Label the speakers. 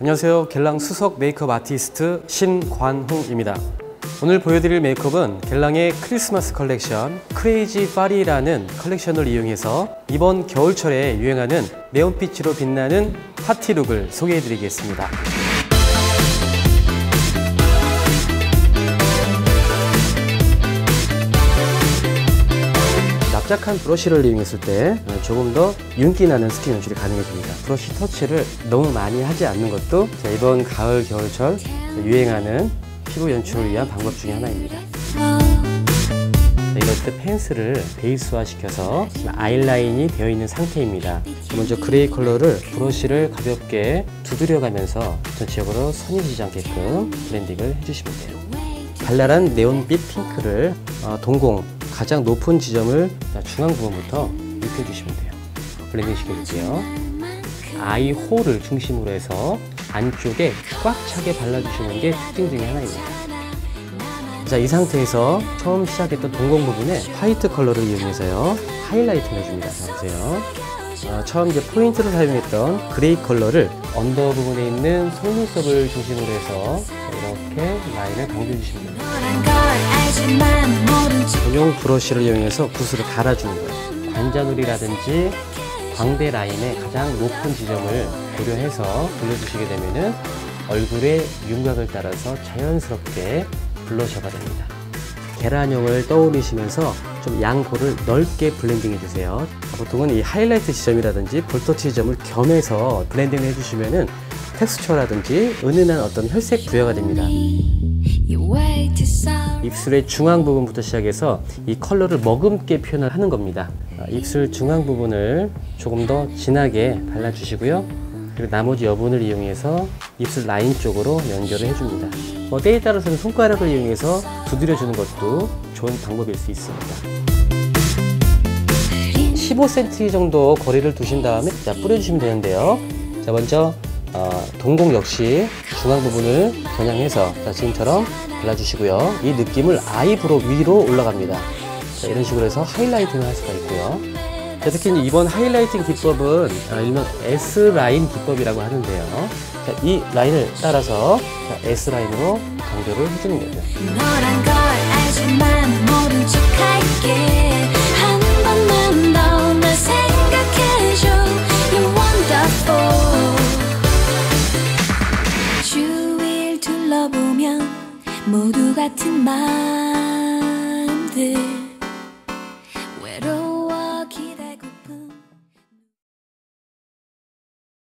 Speaker 1: 안녕하세요. 겔랑 수석 메이크업 아티스트 신관훈입니다. 오늘 보여드릴 메이크업은 겔랑의 크리스마스 컬렉션 크레이지 파리라는 컬렉션을 이용해서 이번 겨울철에 유행하는 네온빛으로 빛나는 파티룩을 소개해드리겠습니다. 납작한 브러쉬를 이용했을 때 조금 더 윤기 나는 스킨 연출이 가능해집니다. 브러쉬 터치를 너무 많이 하지 않는 것도 이번 가을 겨울철 유행하는 피부 연출을 위한 방법 중에 하나입니다. 이럴 때 펜슬을 베이스화 시켜서 아이라인이 되어 있는 상태입니다. 먼저 그레이 컬러를 브러쉬를 가볍게 두드려가면서 전체적으로 선이 지지 않게끔 블렌딩을 해주시면 돼요. 발랄한 네온빛 핑크를 어, 동공 가장 높은 지점을 중앙 부분부터 입혀주시면 돼요. 블렌딩 시켜줄게요. 아이 홀을 중심으로 해서 안쪽에 꽉 차게 발라주시는 게 특징 중에 하나입니다. 자, 이 상태에서 처음 시작했던 동공 부분에 화이트 컬러를 이용해서요. 하이라이트를 해줍니다. 자, 보세요. 어, 처음 이제 포인트로 사용했던 그레이 컬러를 언더 부분에 있는 속눈썹을 중심으로 해서 이렇게 라인을 강조해주시면 됩니다. 전용 브러쉬를 이용해서 붓으로 갈아주는 거예요. 관자놀이라든지 광대 라인의 가장 높은 지점을 고려해서 돌려주시게 되면 얼굴의 윤곽을 따라서 자연스럽게 블러셔가 됩니다. 계란형을 떠올리시면서 좀 양볼을 넓게 블렌딩 해 주세요. 보통은 이 하이라이트 지점이라든지 볼터치 지점을 겸해서 블렌딩을 해주시면 텍스처라든지 은은한 어떤 혈색 부여가 됩니다. 입술의 중앙 부분부터 시작해서 이 컬러를 머금게 표현을 하는 겁니다. 아, 입술 중앙 부분을 조금 더 진하게 발라주시고요. 그리고 나머지 여분을 이용해서 입술 라인 쪽으로 연결을 해줍니다. 뭐 때에 따라서는 손가락을 이용해서 두드려주는 것도 좋은 방법일 수 있습니다. 15cm 정도 거리를 두신 다음에 자, 뿌려주시면 되는데요. 자, 먼저 어, 동공 역시 중앙 부분을 겨냥해서 자, 지금처럼 발라주시고요. 이 느낌을 아이브로 위로 올라갑니다. 자, 이런 식으로 해서 하이라이팅을 할 수가 있고요. 자, 특히 이번 하이라이팅 기법은 아, 일명 S라인 기법이라고 하는데요. 자, 이 라인을 따라서 자, S라인으로 강조를 해주는 거죠.
Speaker 2: 모두 같은 말